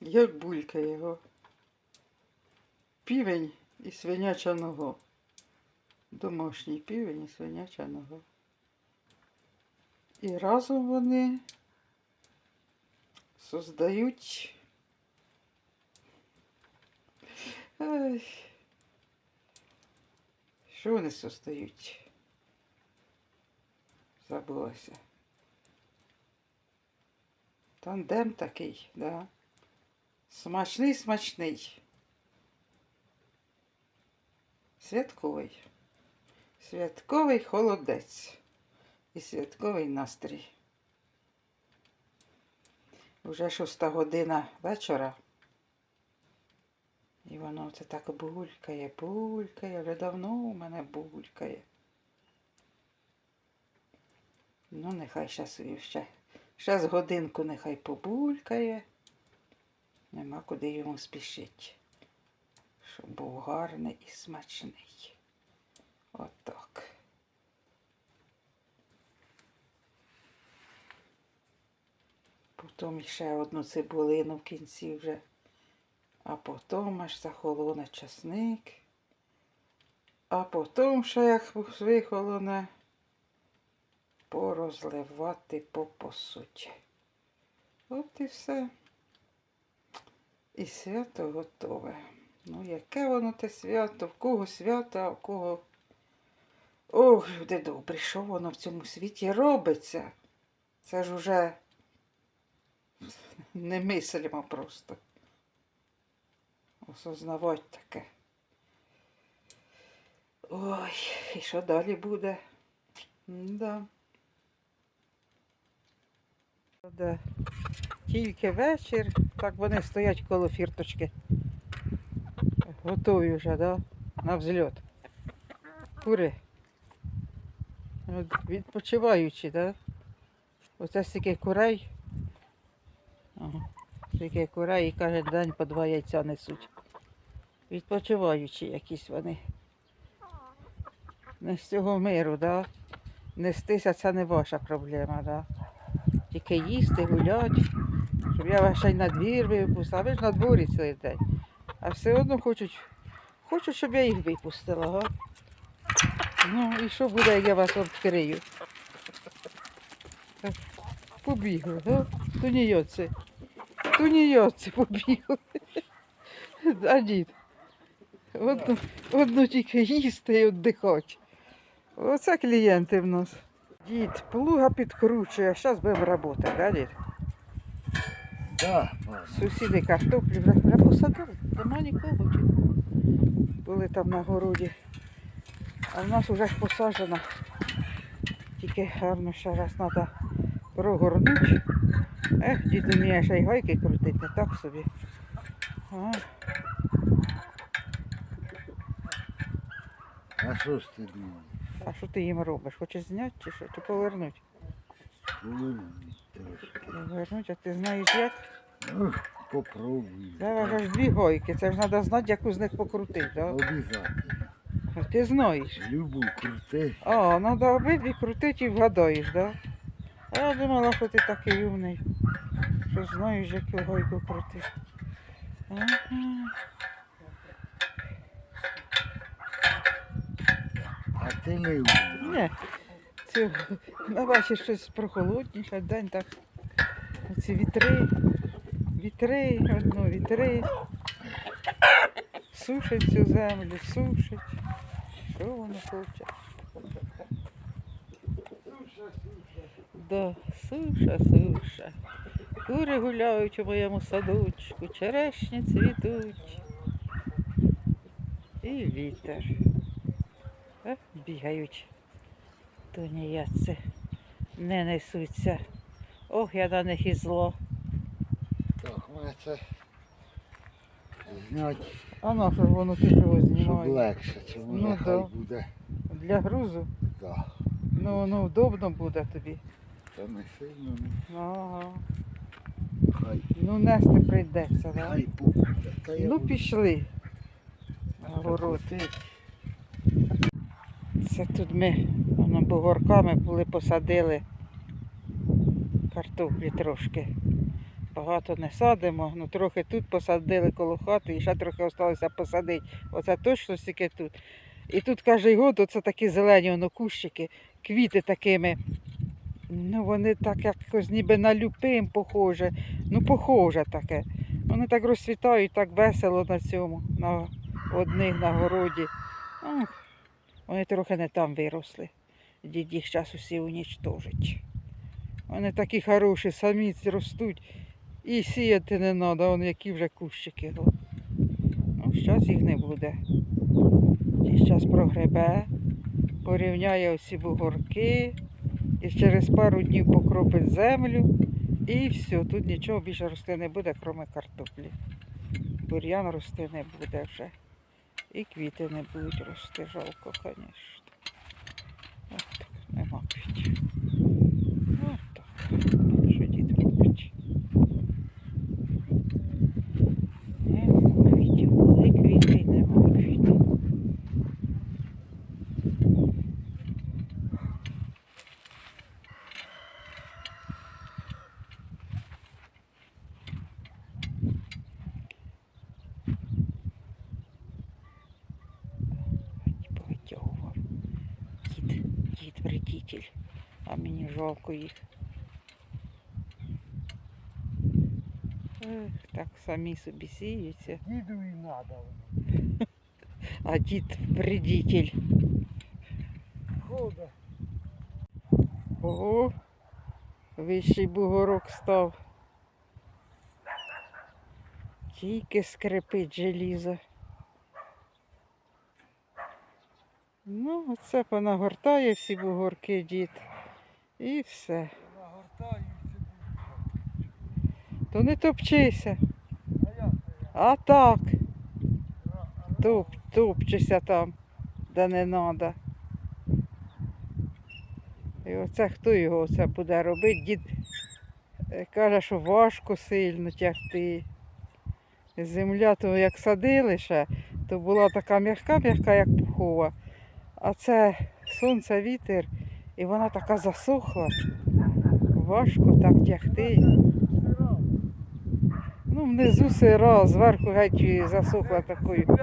Як булькає його. Півень і свиняча нога. Домашній півень і свиняча нога. І разом вони создають. Ай. Що вони создають? Забулася. Тандем такий, да. Смачний, смачний. Святковий. Святковий холодець. І святковий настрій. Уже шоста година вечора. І воно це так булькає, булькає. Вже давно у мене булькає. Ну, нехай щас ще. Ще з годинку нехай побулькає. Нема куди йому спішити. Щоб був гарний і смачний. Отак. Потім ще одну цибулину в кінці вже. А потім аж захолоне часник. А потім ще як вихолоне порозливати по посуді. От і все. І свято готове. Ну, яке воно те свято, в кого свято, а в кого. Ох, люди добрі, що воно в цьому світі робиться? Це ж уже немислимо просто. Осознавати таке. Ой, і що далі буде? Да. Да. Тільки вечір, так вони стоять коло фірточки. Готові вже, да? На взльот. Кури. От Відпочиваючи, да? Оце стільки курей. Ага. Стільки курей і каже, день по два яйця несуть. Відпочиваючи якісь вони. Не з цього миру, да? Нестися це не ваша проблема, да? Тільки їсти, гуляти, щоб я вас ще й на двір випустила. а Ви ж на дворі цілий день. А все одно хочуть, хочуть, щоб я їх випустила, га? Ну і що буде, як я вас відкрию? Побігли, га? Тунійоці. Тунійоці побігли. А дід. Одну, одну тільки їсти і віддихати. Оце клієнти в нас. Дід, плуга підкручує, зараз будемо працювати, да, дід? Да. Сусіди картоплі вже, посадили, нема нікого. Чи? Були там на городі. А в нас вже ж посаджено. Тільки гарно ще раз треба прогорнути. Ех, дід уміє ще й гайки крутити, не так собі. А, А що ж ти думаєш? А що ти їм робиш? Хочеш зняти чи що? Чи повернути? Повернути, а ти знаєш як? Ну, попробуй. Зараз ж дві гойки, це ж треба знати, яку з них покрутити. Да? Обязательно. А Ти знаєш. Любу крути. А, треба обидві крутити і вгадаєш, да? А я думала, що ти такий умний, що знаєш, яку гойку крутити. Ага. Умний. Ні, цю, на ваші щось прохолодніше, день так. Оці вітри, вітри, одно вітри. Сушить цю землю, сушить. Що воно хоче? Да, суша, суша. Кури гуляють у моєму садочку, черешні цвітуть. І вітер. Е, бігають. То ніяці не несуться. Ох, я на них і зло. Так, мене це зняти, А на що воно ти чого щоб знімає? легше, може Ну, хай да. буде. Для грузу? Да. Ну, ну, удобно буде тобі. Та не сильно, ну, Ага. хай, Ну, нести прийдеться, да? хай буде. Та я Ну, буду пішли. Город. Це тут ми воно, бугорками були посадили картоплі трошки. Багато не садимо, ну трохи тут посадили коло хати і ще трохи залишилося посадити. Оце точно стільки тут. І тут кожен год оце такі зелені воно кущики, квіти такими. Ну, вони так якось ніби на люпим похоже. Ну, похоже таке. Вони так розцвітають, так весело на цьому, на одних на городі. Ну, вони трохи не там виросли. Дід їх зараз усі унічтожить. Вони такі хороші, самі ростуть. І сіяти не треба, вон які вже кущики. Ну, зараз їх не буде. І зараз прогребе, порівняє оці бугорки і через пару днів покропить землю. І все, тут нічого більше рости не буде, крім картоплі. Бур'ян рости не буде вже. І квіти не будуть рости, жалко, звісно. От так, нема квітів. От так. Що дід робить? Нема квітів. Були квіти і нема квітів. Повитягував. Дід, дід вредитель. А мені жалко їх. Ех, так самі собі сіються. Діду і надо. А дід вредитель. Хода. Ого, вищий бугорок став. Тільки скрипить желізо. Ну, оце понагортає всі бугорки дід. І все. То не топчися. А це так, топ, топчися там, де не треба. І оце хто його оце буде робити? Дід е, каже, що важко сильно тягти. Земля, то як садили ще, то була така м'яка-м'яка, як пухова. А це сонце, вітер, і вона така засохла. Важко так тягти. Ну, внизу сира, зверху геть засохла такою.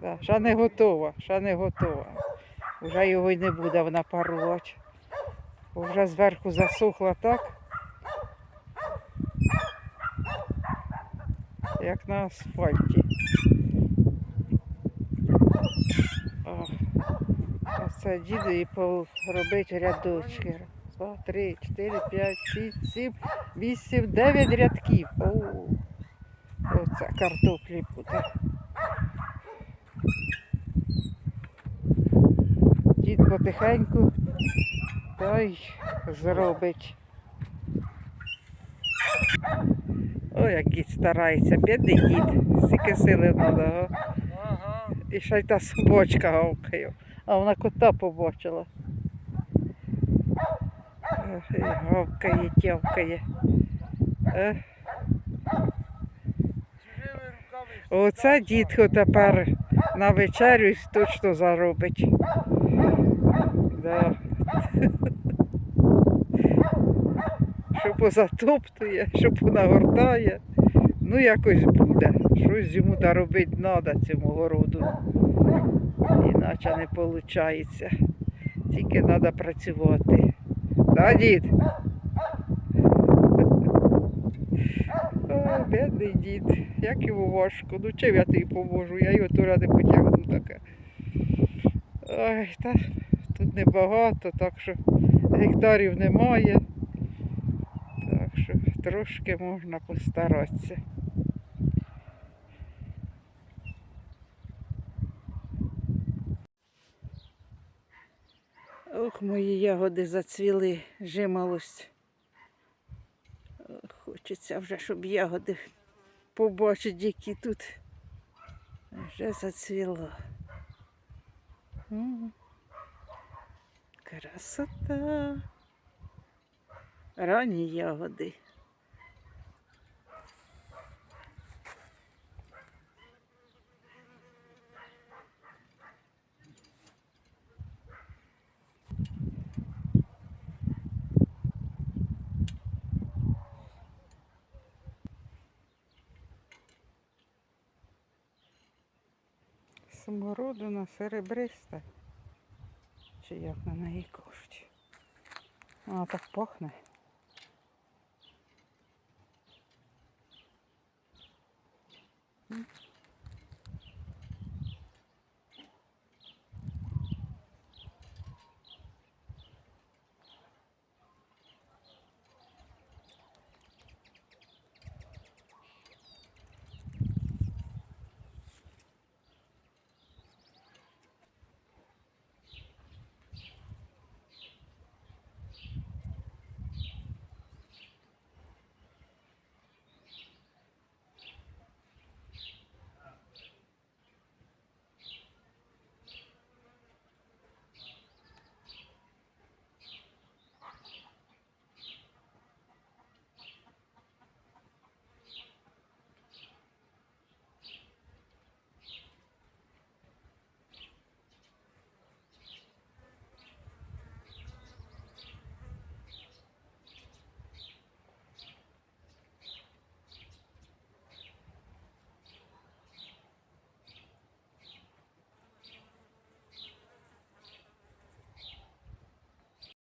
Да, ще не готова, ще не готова. Вже його й не буде вона парувати. Бо вже зверху засохла так. Як на асфальті. О, Оце діду і робить рядочки. Два, три, чотири, п'ять, шість, сім, вісім, дев'ять рядків. О, оце картоплі буде. Дід потихеньку та й зробить. Ой, як дід старається, бідний дід, стільки сили треба. І ще й та собачка гавкає. А вона кота побачила. Гавкає, тявкає. Оце дідко тепер на вечерю точно заробить. Да. Що позатоптує, що понагортає. Ну, якось буде. Щось йому та робити треба цьому городу. Іначе не виходить. Тільки треба працювати. Да, дід? О, бідний дід. Як йому важко. Ну чим я тобі поможу? Я його туди не потягну таке. Ой, та тут небагато, так що гектарів немає. Так що трошки можна постаратися. Ох, мої ягоди зацвіли, жималось. Хочеться вже, щоб ягоди побачити, які тут вже зацвіло. Красота. Ранні ягоди. Смородина серебриста. Чи як на неї кажуть. Вона так пахне. М.